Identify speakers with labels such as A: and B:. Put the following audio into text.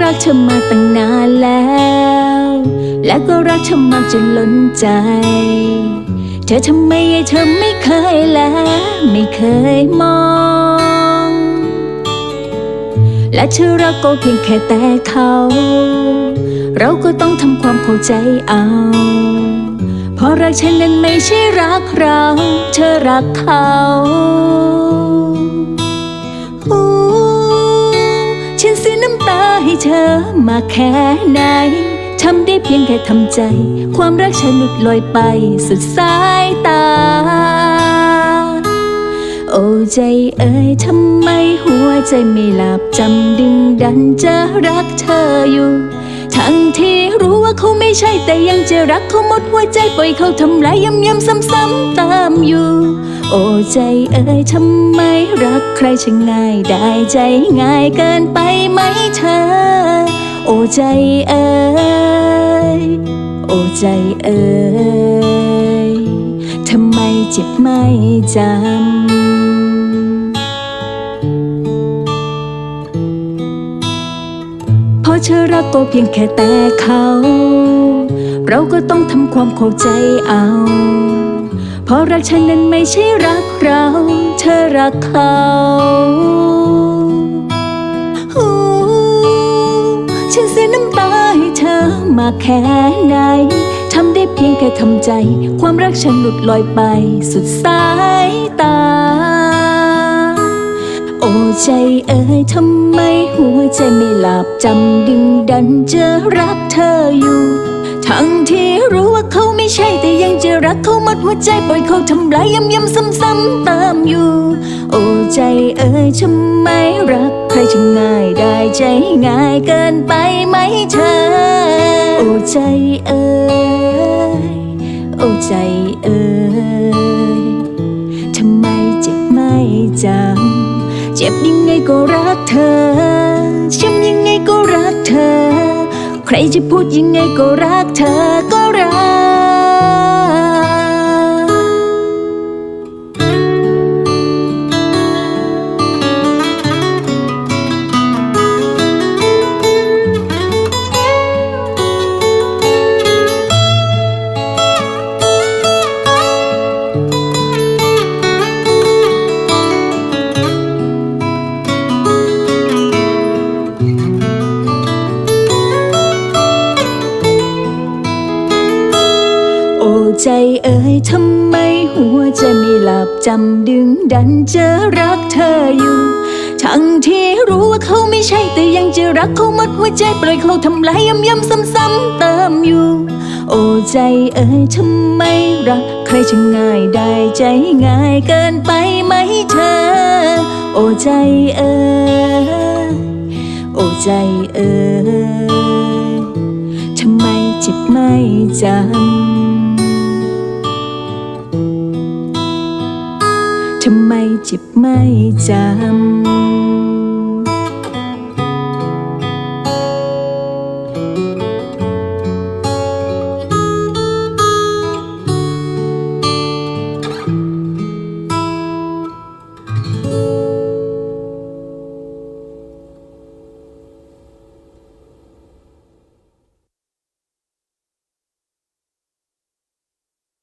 A: รักเธอมาตั้งนานแล้ว และก็รักเธอมากจนล้นใจ เธอทำไมเธอไม่เคยแลไม่เคยมอง และเธอรักก็เพียงแค่แต่เขา เราก็ต้องทำความเข้าใจเอา เพราะรักฉันนั้นไม่ใช่รักเรา เธอรักเขา มาแค่ไหนทำได้เพียงแค่ทำใจ ความรักฉันหลุดลอยไปสุดสายตา โอ้ใจเอ่ยทำไมหัวใจไม่หลับจำดึงดันจะรักเธออยู่ ทั้งที่รู้ว่าเขาไม่ใช่แต่ยังจะรักเขาหมดหัวใจปล่อยเขาทำลายย้ำย้ำซ้ำๆตามอยู่ โอ้ใจเอ่ยทำไมรักใครช่างง่ายได้ใจง่ายเกินไปไหมเธอ โอ้ใจเอ่ยโอ้ใจเอ่ยทำไมเจ็บไม่จำพราะเธอรักก็เพียงแค่แต่เขา เราก็ต้องทำความเข้าใจเอา เพราะรักฉันนั้นไม่ใช่รักเรา เธอรักเขา ฉันเสียน้ำตาให้เธอมาแค่ไหนทำได้เพียงแค่ทำใจ ความรักฉันหลุดลอยไป สุดสายตา โอ้ใจเอ่ยทำไมหัวใจไม่หลับจำดึงดันจะรักเธออยู่ ทั้งที่รู้ว่าเขาไม่ใช่แต่ยังจะรักเขาหมดหัวใจปล่อยเขาทำลายย้ำย้ำซ้ำๆตามอยู่ โอ้ใจเอ่ยทำไมรักใครจะง่ายได้ใจง่ายเกินไป ใจเอ๋ยโอ้ใจเอ๋ยทำไมเจ็บไม่จำเจ็บยังไงก็รักเธอช้ำยังไงก็รักเธอ ใครจะพูดยังไงก็รักเธอก็รัก ใจเอ่ยทำไมหัวใจไม่หลับจำดึงดันจะรักเธออยู่ ทั้งที่รู้ว่าเขาไม่ใช่แต่ยังจะรักเขาหมดหัวใจปล่อยเขาทำลายย้ำย้ำซ้ำๆเติมอยู่ โอ้ใจเอ่ยทำไมรักใครจะง่ายได้ใจง่ายเกินไปไหมเธอ โอ้ใจเอ่ยโอ้ใจเอ่ยทำไมเจ็บไม่จำ ไม่จำ